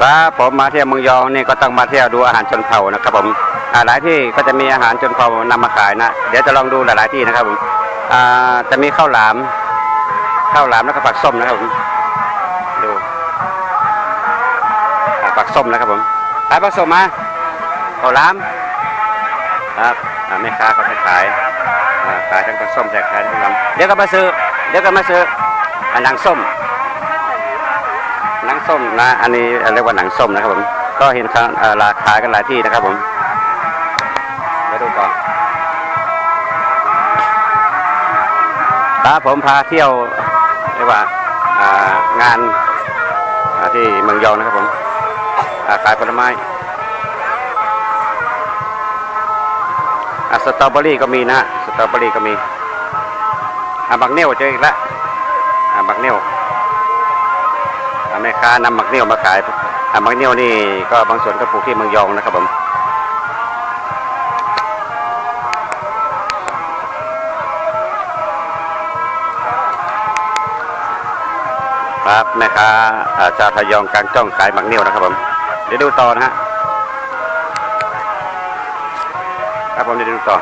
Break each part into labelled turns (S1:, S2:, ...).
S1: ครับผมมาเที่ยวเมืองยองนี่ก็ต้องมาเที่ยวดูอาหารชนเผ่านะครับผมหลายที่ก็จะมีอาหารชนเผ่านำมาขายนะ เดี๋ยวจะลองดูหลายๆที่นะครับผมจะมีข้าวหลาม ข้าวหลามแล้วก็ผักส้มนะครับผมดูผักส้มนะครับผมขายผักส้มมาข้าวหลามครับแม่ค้าเขาจะขายขายทั้งผักส้มแต่ขายทั้งหลามเดี๋ยวก็มาซื้อเดี๋ยวก็มาซื้ออ่าหนังส้ม ส้มนะ อันนี้เรียกว่าหนังส้มนะครับผมก็เห็นเขาเอ่อราคากันหลายที่นะครับผมไปดูก่อนครับผมพาเที่ยวเรียกว่าางานาที่เมืองยองนะครับผมาขายผลไม้อาสตรอเบอรี่ก็มีนะสตรอเบอรี่ก็มีอาบักเนียวเจออีกแล้วอาบักเนียว ค้านำหมักเนี่ยวมาขายหมักเนี่ยวนี่ก็บางส่วนก็ปลูกที่เมืองยองนะครับผมครับแม่ค้าชาวทยองกลางจ้องขายหมักเนี่ยวนะครับผมเดี๋ยวดูต่อนะฮะครับผมเดี๋ยวดูต่อ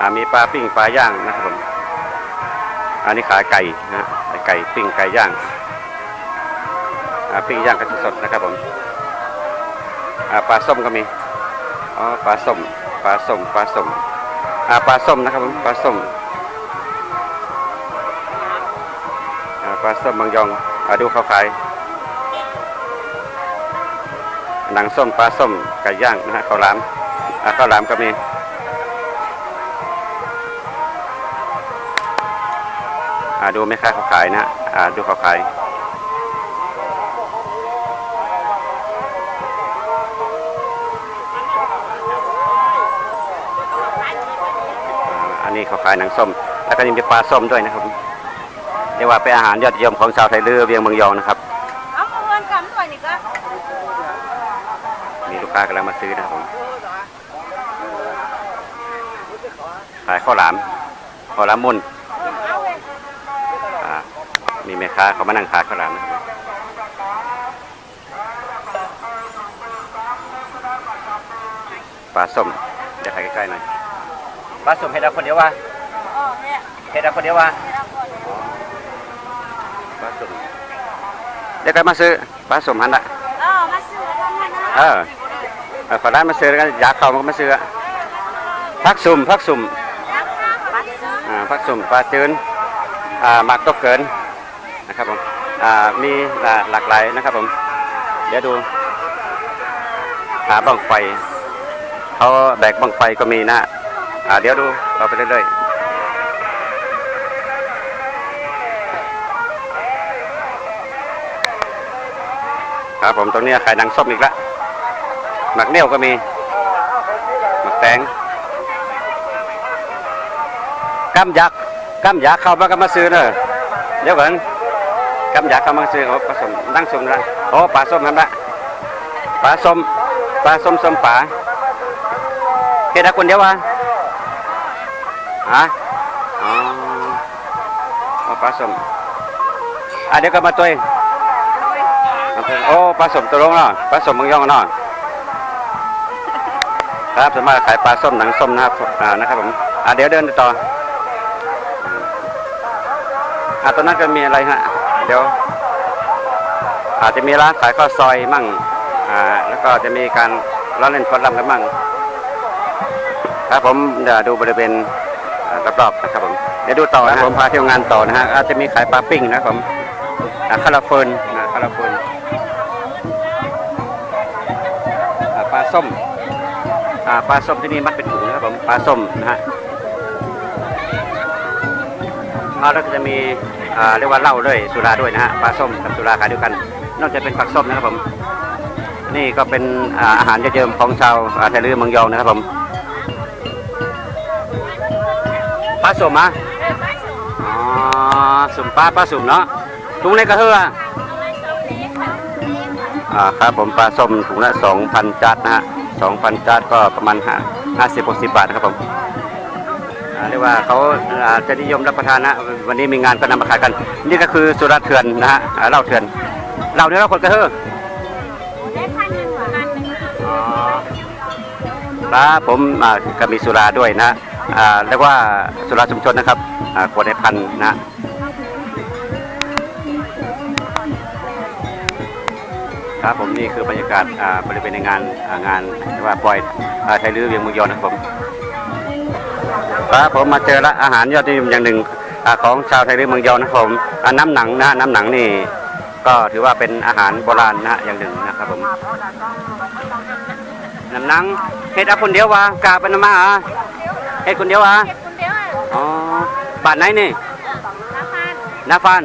S1: อมีปลาปิ้งปลาย่างนะครับผมอันนี้ขายไก่นะไก่ปิ้งไก่ย่าง ปิ้งย่างกะทิสดนะครับผมปลาส้มก็มีอ๋อปลาส้มปลาส้มปลาส้มปลาส้มนะครับผมปลาส้มปลาส้มบางยองอดูเขาขายหนังส้มปลาส้มไก่ย่างนะฮะข้าวหลามอ่าข้าวหลามก็มีดูไหมค้าเขาขายนะดูเขาขาย อ่าอั นนี้เขาขายหนังส้ม แล้วก็ยังมีปลาส้มด้วยนะครับเรียกว่าเป็นอาหารยอดนิยมของชาวไทยเรือเวียงเมืองยองนะครับ
S2: เอามาเงินกำหน่อยนี่ก็
S1: มีลูกค้ากำลังมาซื้อนะครับผมขายข้าวหลามข้าวหลามมุน
S2: เอาเว้ย
S1: อ่ามีแม่ค้าเขามานั่งขายข้าวหลามนะครับปลาส้มเดี๋ยวขายใกล้ๆหน่อย ปลาส้มเห็ดเอาคนเดียววะ
S2: อ๋อเนี่ย
S1: เห็ดเอาคนเดียววะ
S2: ให้เราก่อน
S1: ปลาส้มเดี๋ยวใครมาซื้อปลาส้มหันละ
S2: เออมาซื้อทำให้นะ
S1: เออเออฝรั่งมาซื้อแล้วกันอยากเข้ามันก็มาซื้ออะพักสุ่มพักสุ่ม
S2: บัตรซื้อ
S1: อ่าพักสุ่มปลาจืนอ่าหมักตกเกินนะครับผมอ่ามีหลากหลายนะครับผมเดี๋ยวดูหาบังไฟเขาแบกบังไฟก็มีนะ อ่าเดี๋ยวดูเราไปเรื่อยๆครับผมตรงนี้ขายนังส้มอีกแล้วหมักเนี้ยวก็มี หมักแตงกำยักษ์กำยักษ์เข้ามาก็มาซื้อเนอะเดี๋ยวก่อนกำยักษ์เข้ามาซื้อโอ้ปลาส้มนั่งส้มละโอ้ปลาส้มทำละปลาส้มปลาส้มส้มปลาเฮ็ดให้คนเดียววะ ฮะอ๋อเอาปลาส้มอะเดี๋ยวก็มาตัวเองมาตัวเองโอ้ปลาส้มตัวลงเนาะปลาส้มมึงย่องเนาะครับสวนมาขายปลาส้มหนังส้มนะครับอ่านะครับผมอะเดี๋ยวเดินต่ออ่าตอนนั้นก็มีอะไรฮะเดี๋ยว อาจจะมีร้านขายข้าวซอยมั่งอ่าแล้วก็จะมีการร้องเล่นฟ้อนรำกันมั่งครับผมเดี๋ยวดูบริเวณ รอบๆนะครับผมเดี๋ยวดูต่อนะผมพาเที่ยวงานต่อนะฮะอาจจะมีขายปลาปิ้งนะครับผมอ่าคาราเฟินนะคาราเฟินอ่าปลาส้มอ่าปลาส้มที่นี่มัดเป็นถุงนะครับผมปลาส้มนะฮะอ่าแล้วก็จะมีอ่าเรียกว่าเหล้าด้วยสุราด้วยนะฮะปลาส้มกับสุราขายด้วยกัน นอกจากเป็นผักส้มนะครับผมนี่ก็เป็นอ่าอาหารยอดเยี่ยมของชาวอ่าไทยลือเมืองยองนะครับผม ปลาสมอะอ๋อสมปลาปลาสมเนาะถุงไหนกระเทืออ่าครับผมปลาส้มถุงละสองพันจัดนะฮะสองพันจัดก็ประมาณห้าสิบหกสิบบาทนะครับผมเรียกว่าเขาอาจะนิยมรับประทานนะวันนี้มีงานก็นำมาขายกัน นี่ก็คือสุราเถื่อนนะฮะเหล้าเถื่อนเหล้าเนี่ยเราคนกระเทือครับผมก็มีสุราด้วยนะ อ่าเรียกว่าสุราชุมชนนะครับอ่าขวดในพันนะ ครับผมนี่คือบรรยากาศอ่าบริเวณในงานอ่างานเรียกว่าปล่อยอ่าไทยลื้อเวียงเมืองยอนนะครับผมครับผมมาเจอละอาหารยอดนิยมอย่างหนึ่งอ่าของชาวไทยลื้อเมืองยอนนะครับผมอ่าน้ำหนังนะน้ำหนังนี่ก็ถือว่าเป็นอาหารโบราณนะอย่างหนึ่งนะครับผมน้ำหนังเฮ็ดเอาคนเดียววะกาเป็นมาอะ เฮ็ดคนเดียววะ
S2: เก็บคนเดียวอะ
S1: อ๋อบ้านไหนนี่
S2: น้ำมัน
S1: นาฟาน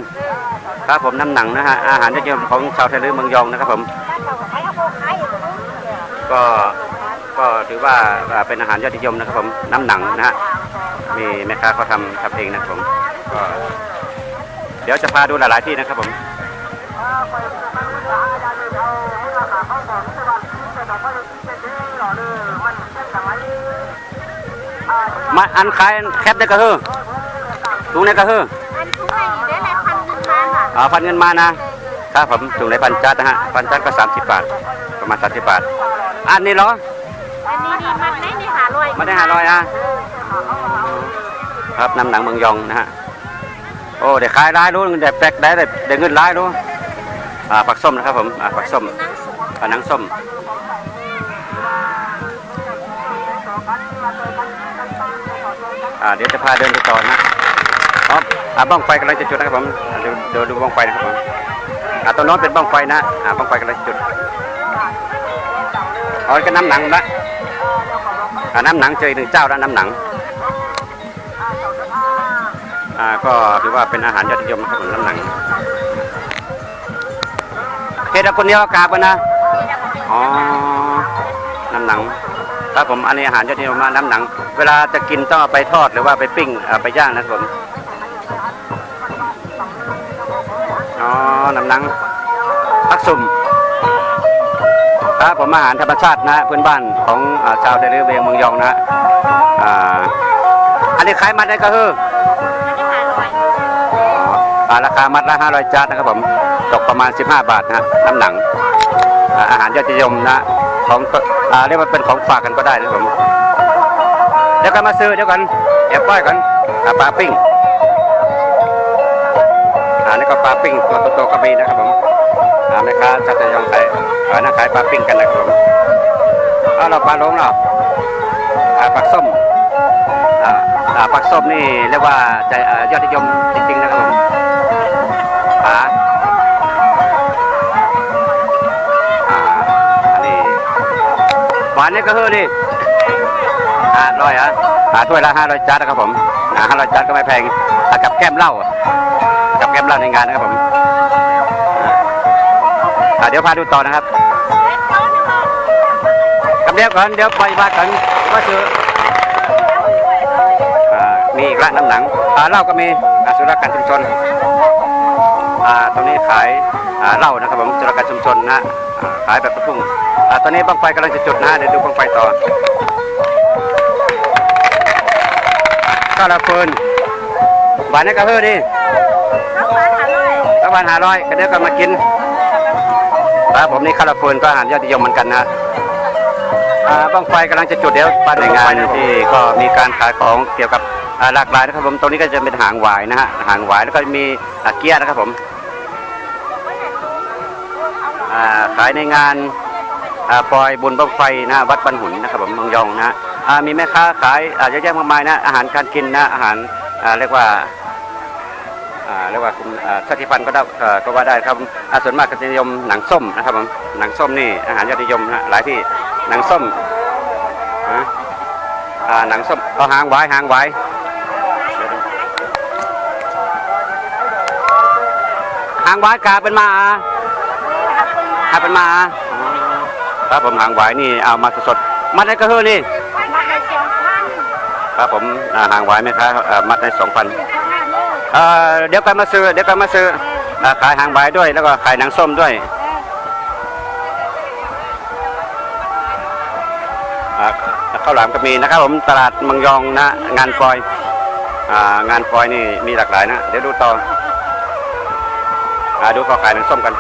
S1: ครับผมน้ำหนังนะฮะอาหารยอดเยี่ยมของชาวไทยลื้อเมืองยองนะครับผม
S2: ใช้เอาโบไข่
S1: ก็ก็ถือว่าอ่าเป็นอาหารยอดนิยมนะครับผมน้ำหนังนะฮะมีแม่ค้าเขาทำทำเองนะครับผมก็เดี๋ยวจะพาดูหลาย ๆ ที่นะครับผม มาอันขายแคปได้ก็คือถุงได้ก็คือ
S2: อันทุกไอ้ได้แหละพันหนึ่งพันอะ
S1: อ่าพันเงินมานะครับผมถุงในพันจัดนะฮะพันจัดก็30บาทประมาณ30บาท อันนี้เหรอ
S2: อันนี้ดีมันไม่ได้หาลอย
S1: ไม่ได้หาร้อยอะครับน้ำหนังเมืองยองนะฮะโอ้เดี๋ยวขายร้ายรู้เดี๋ยวแปลกได้เดี๋ยวเดี๋ยวเงินร้ายรู้อ่าผักส้มนะครับผมอ่าผักส้ม
S2: นั่งสูง
S1: อ่าหนังส้ม อ่าเดี๋ยวจะพาเดินไปต่อนะอ๋ออ่าบ้องไฟกำลังจะจุดนะครับผมเดี๋ยวเดี๋ยวดูบ้องไฟนะครับผมอ่าตัวน้นเป็นบ้องไฟนะอ่าบ้องไฟกำลังจะจุดอ๋อก็น้ำหนังละอ่าน้ำหนังเจอหนึ่งเจ้าแล้วน้ำหนังอ่าก็ถือว่าเป็นอาหารยอดนิยมนะครับผมน้ำหนังเฮ็ดคนเดียวกาบนะอ๋อน้ำหนัง ครับผมอันนี้อาหารยอดนิยมมากน้ำหนัง เวลาจะกินต้องเอาไปทอดหรือว่าไปปิ้งเอ่อไปย่างนะครับผมอ๋อน้ำหนังพักสุ่มครับผมอาหารธรรมชาตินะพื้นบ้านของอ่าชาวเดลิเวงเมืองยองนะอ่าอันนี้ขายมัดได้ก็คือ
S2: ไม่ได้หาลอย
S1: อ่าราคามัดละ500จานนะครับผมตกประมาณ 15 บาทนะฮะน้ำหนังอ่าอาหารยอดนิยมนะของ อ่าเรียกว่าเป็นของฝากกันก็ได้นะครับผมเดี๋ยวกันมาซื้อเดี๋ยวกันเดี๋ยวป้อยกันอ่าปลาปิ้งอ่านี่ก็ปลาปิ้งตัวโตๆก็มีนะครับผมอ่าแม่ค้าจัดจะยองขายอ่านั่งขายปลาปิ้งกันนะครับผมอ่าเราปลาลงเนาะอ่าปลาส้มอ่าอ่าผักส้มนี่เรียกว่าจะอ่ายอดนิยมจริงๆนะครับผมอ่าานนี่ก็คือนี่อ่าร้อยอะอ่าถ้วยละห้าร้อยจัดนะครับผมห้าร้อยจัดก็ไม่แพงกับแก้มเหล้ากับแก้มเหล้าในงานนะครับผมเดี๋ยวพาดูต่อนะครับ
S2: กั
S1: บเดี๋ยวก่อนเดี๋ยวไปว่ากันว่าซื้ออ่ามีอีกร้านน้ำหนังเหล้าก็มีอสุรการชุมชนอ่าตรงนี้ขายเหล้านะครับผมสุรการชุมชนนะขายแบบกระทุ่ง ตอนนี้บังไฟกำลังจะจุดนะเดี๋ยวดูบังไฟต่อข้าวละเฟินหวานนี่ก็เฮ้อดิ
S2: น้ำมันหาลอย
S1: ตะวันหาร้อยก็เดี๋ยวก็มากินครับผมนี่ข้าวละเฟินก็อาหารยอดนิยมเหมือนกันนะบังไฟกำลังจะจุดเดี๋ยวปันในงานที่ก็มีการขายของเกี่ยวกับหลากหลายนะครับผมตรงนี้ก็จะเป็นหางหวายนะฮะหางหวายแล้วก็มีเกียนะครับผมขายในงาน ปล่อยบุญบังไฟนะวัดบันหุนนะครับผมเมืองยองนะอ่ามีแม่ค้าขายอ่าเยอะแยะมากมายนะอาหารการกินนะอาหารอ่าเรียกว่าอ่าเรียกว่าคุณอ่าชาติพันธุ์ก็ได้เอ่อก็ว่าได้ครับอ่าส่วนมากก็จะนิยมหนังส้มนะครับผมหนังส้มนี่อาหารยอดนิยมนะหลายที่หนังส้มอ่าอ่าหนังส้มเอาหางหวายหางหวายหางหวายกาเป็นมาอะหาเป็นมาอะ ครับผมหางหวายนี่เอามาสดๆมัดได้ก็เฮือนี่
S2: มาในสองพัน
S1: ครับผมอ่าหางหวายไหมครับเอ่อมัดได้สองพันเอ่อเดี๋ยวกันมาซื้อเดี๋ยวกันมาซื้ออ่าขายหางหวายด้วยแล้วก็ขายหนังส้มด้วยอ่าข้าวหลามก็มีนะครับ ผมตลาดเมังยองนะงานฟอยอ่างานฟอยนี่มีหลากหลายนะเดี๋ยวดูต่ออ่าดูเขาขายหนังส้มกัน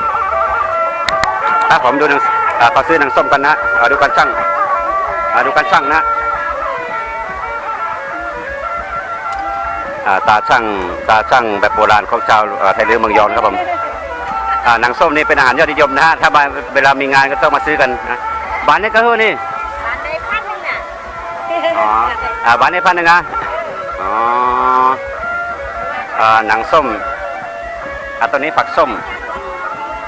S1: ครับผมดูหนังอ่าเขาซื้อหนังส้มกันนะอ่าดูกันช่างมาดูการช่างนะอ่าตาช่างตาช่างแบบโบราณของชาวเอ่อไทยเรือเมืองยองนะครับผมอ่าหนังส้มนี่เป็นอาหารยอดนิยมนะฮะถ้ามาเวลามีงานก็ต้องมาซื้อกันนะบ้านนี้ก็คือนี่
S2: บาทได้พันหนึ่งน่ะ
S1: อ๋ออ่าบ้านนี้พันหนึ่งนะอ๋ออ่าหนังส้มอ่าตัวนี้ผักส้ม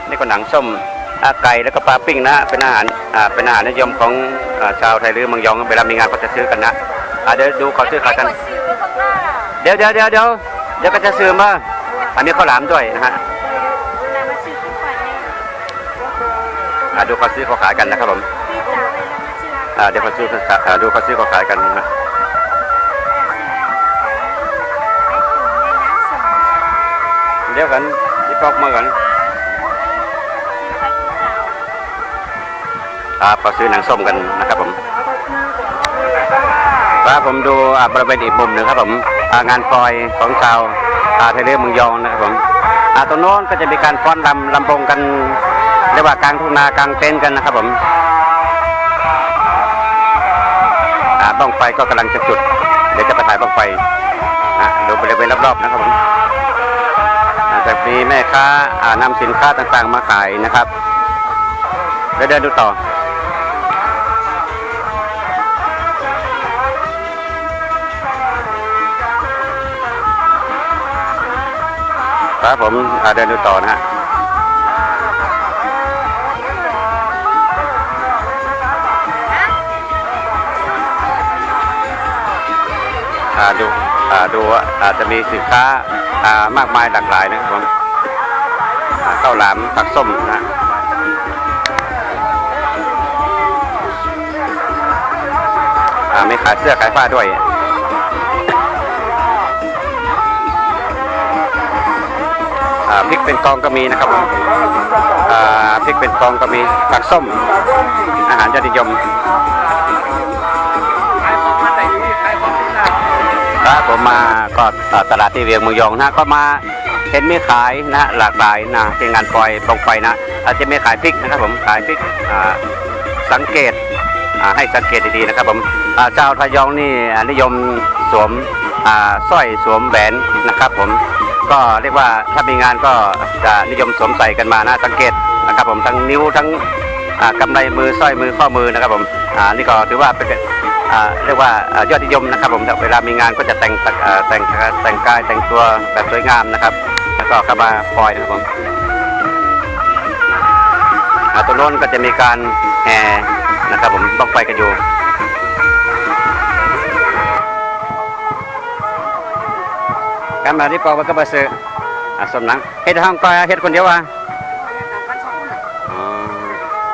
S1: นี่ก็หนังส้มอ่า ไก่แล้วก็ปลาปิ้งนะฮะเป็นอาหารอ่าเป็นอาหารนิยมของอ่าชาวไทยหรือเมืองยองเวลามีงานก็จะซื้อกันนะอ่าเดี๋ยวดูเขาซื้อขายกัน
S2: ซื้อข้างหน้า
S1: เดี๋ยวเดี๋ยวเดี๋ยวเดี๋ยวเดี๋ยวก็จะซื้อมาอันนี้ข้าวหลามด้วยนะฮะ
S2: เรามาซื้อที่ฝ่ายนี้
S1: อ่าดูเขาซื้อเขาขายกันนะครับผม
S2: พี่จ๋าเลยเรามาซื้อ
S1: อ่าเดี๋ยวเขาซื้อเขาอ่าดูเขาซื้อเขาขายกันนะฮะเดี๋ยวกันที่ปอกมากัน ครับเขาซื้อหนังส้มกันนะครับผมครับผมดูอาบริเวณอีกมุมหนึ่งครับผมอางานปลอยของชาวอาไทยเรือเมืองยองนะครับผมอาตรงโน้นก็จะมีการฟ้อนรำลำวงกันเรียกว่ากลางทุ่งนากลางเต็นท์กันนะครับผมอาบ้องไฟก็กำลังจะจุด เดี๋ยวจะไปถ่ายบ้องไฟนะดูบริเวณรอบๆนะครับผมอาจจะมีแม่ค้าอานำสินค้าต่างๆมาขายนะครับเดี๋ยวเดินดูต่อ ครับผมอาเดินดูต่อนะฮะอาดูอาดูว่าอาจจะมีสินค้าอามากมายหลากหลายนะครับผมข้าวหลามผักส้มนะอ่ามีขายเสื้อขายผ้าด้วย พริกเป็นกองก็มีนะครับผมอ่าพริกเป็นกองก็มีผักส้ม อาหารยอดนิยมครับผมมาก็ตลาดที่เวียงเมืองยองนะก็มาเห็นมีขายนะหลากหลายนะเป็นงานปล่อยปองไฟนะอาจจะมีขายพริกนะครับผมขายพริกสังเกตให้สังเกตดีๆนะครับผมอ่าชาวทยองนี่นิยมสวมสร้อยสวมแหวนนะครับผม ก็เรียกว่าถ้ามีงานก็จะนิยมสวมใส่กันมานะสังเกตนะครับผมทั้งนิ้วทั้งอ่ากำไรมือสร้อยมือข้อมือนะครับผมนี่ก็ถือว่าเป็นเรียกว่ายอดนิยมนะครับผมเวลามีงานก็จะแต่งแต่งแต่งกายแต่งตัวแบบสวยงามนะครับ แล้วก็เข้ามาปล่อยนะครับผมตรงโน้นก็จะมีการแห่นะครับผมต้องไปกันอยู่ การมาที่ปอว่าก็มาซื้ออะสมหนังเฮ็ดห้องก็เฮ็ดคนเดียววะ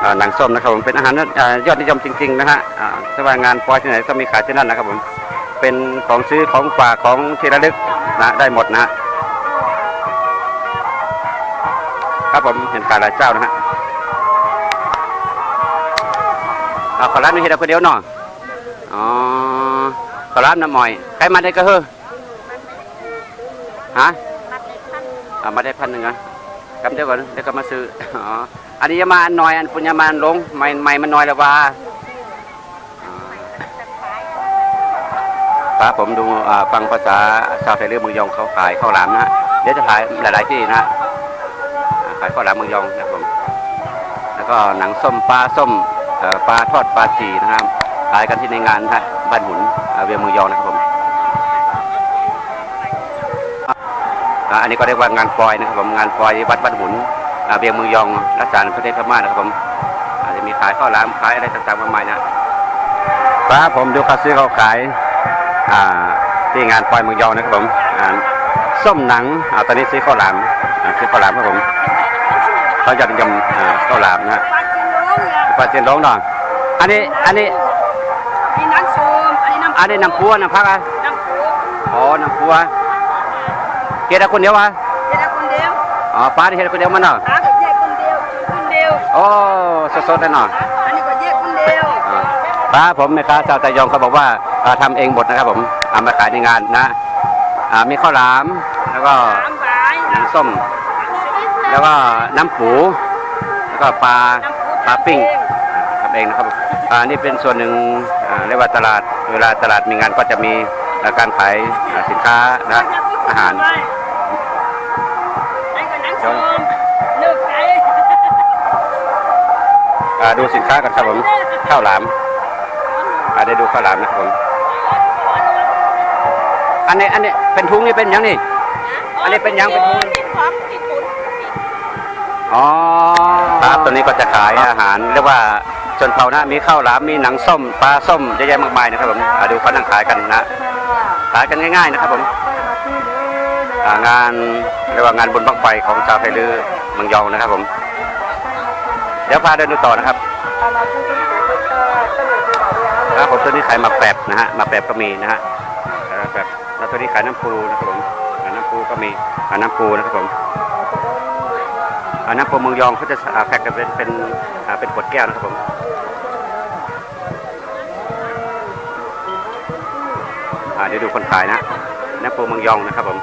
S1: อ่าหนังส้มนะครับผมเป็นอาหารยอดนิยมจริง ๆ นะฮะอ่าถ้าว่างานปอยที่ไหนก็มีขายที่นั่นนะครับผมเป็นของซื้อของฝากของที่ระลึกนะได้หมดนะครับผมเห็นขายหลายเจ้านะฮะเอาขอร้านนี้เฮ็ดคนเดียวหน่อยอ๋อขอร้านน้ำมอยใครมาได้ก็เฮ้อ ฮะ
S2: มัดเล็กพัน
S1: เอามาได้พันหนึ่งอะกำเดียวก่อนเดี๋ยวก็มาซื้ออ๋ออันนี้ยามาอันน้อยอันปุญญามาอันลงไม่ไม่มันน้อยแล้วว่าอ๋อครับผมดูอ่าฟังภาษาชาวไทยเรือเมืองยองเขาขายข้าวหลามนะฮะเดี๋ยวจะขายหลาย ๆ ที่นะฮะอ่าขายข้าวหลามเมืองยองนะครับผมแล้วก็หนังส้มปลาส้มเอ่อปลาทอดปลาจีนะครับขายกันที่ในงานนะฮะบ้านหมุนอ่าเวียงเมืองยองนะครับผม อ่าอันนี้ก็เรียกว่างานปลอยนะครับผมงานปลอยวัดบ้านหุนอ่าเบียงเมืองยองรัชกาลประเทศพม่านะครับผมอาจจะมีขายข้าวหลามขายอะไรต่างๆมากมายนะครับผมดูเขาซื้อเขาขายอ่าที่งานปลอยเมืองยองนะครับผมอ่าส้มหนังอ่าตอนนี้ซื้อข้าวหลามอ่าซื้อข้าวหลามครับผมเขาจะนิยมอ่าข้าวหลามนะฮะปลาเจนร้องหน่อยอันนี้อันนี้
S2: นี่น้ำส้มอันนี้น้ำ
S1: อันนี้น้ำพัวน้ำพักอะ
S2: น้ำปู
S1: อ๋อน้ำพัว เกดคนเดียววะ
S2: เด็กคนเดียว
S1: อ๋อป้าที่เห็นคนเดียวมันเนาะ
S2: อาก็แยกคนเดียวคนเดียว
S1: โอ้สดๆเลยเนาะ
S2: อันนี้ก็แยกคนเดียว
S1: อ่าครับผมแม่ค้าชาวตะยองเขาบอกว่าอ่าทำเองหมดนะครับผมเอามาขายในงานนะอ่ามีข้าวหลามแล้วก็
S2: สามใบ
S1: น้ำส้ม แล้วก็น้ำปูแล้วก็ปลาปลาปิ้งทำเองนะครับผมอ่านี่เป็นส่วนหนึ่งอ่าอ่าเรียกว่าตลาดเวลาตลาดมีงานก็จะมีอ่าการขายอ่าสินค้านะ อาหาร
S2: ไอ้ก็หนังส้มเลิกใจ
S1: อ่าดูสินค้ากันครับผมข้าวหลามอ่าได้ดูข้าวหลามนะครับผมอันนี้อันนี้เป็นทุงนี่เป็นหยังนี่อันนี้เป็นยังเป็นทุง
S2: ผิดของผิดปุ๋น
S1: อ๋อครับตัวนี้ก็จะขายอาหารเรียกว่าชนเผ่านะมีข้าวหลามมีหนังส้มปลาส้มเยอะแยะมากมายนะครับผมอ่าดูเขานั่งขายกันนะขายกันง่ายๆนะครับผมอ่า งานเรียกว่างานบุญบังไฟของชาวไทยลือเมืองยองนะครับผม เดี๋ยวพาเดินดูต่อนะครับครับผมตัวนี้ขายมาแปบนะฮะมาแปบก็มีนะฮะมาแปบแล้วตัวนี้ขายน้ำปูนะครับผมขายน้ำปูก็มีขายน้ำปูนะครับผมน้ำปูเมืองยองเขาจะแพ็คกันเป็นเป็นเป็นขวดแก้วนะครับผมเดี๋ยวดูคนขายนะน้ำปูเมืองยองนะครับผม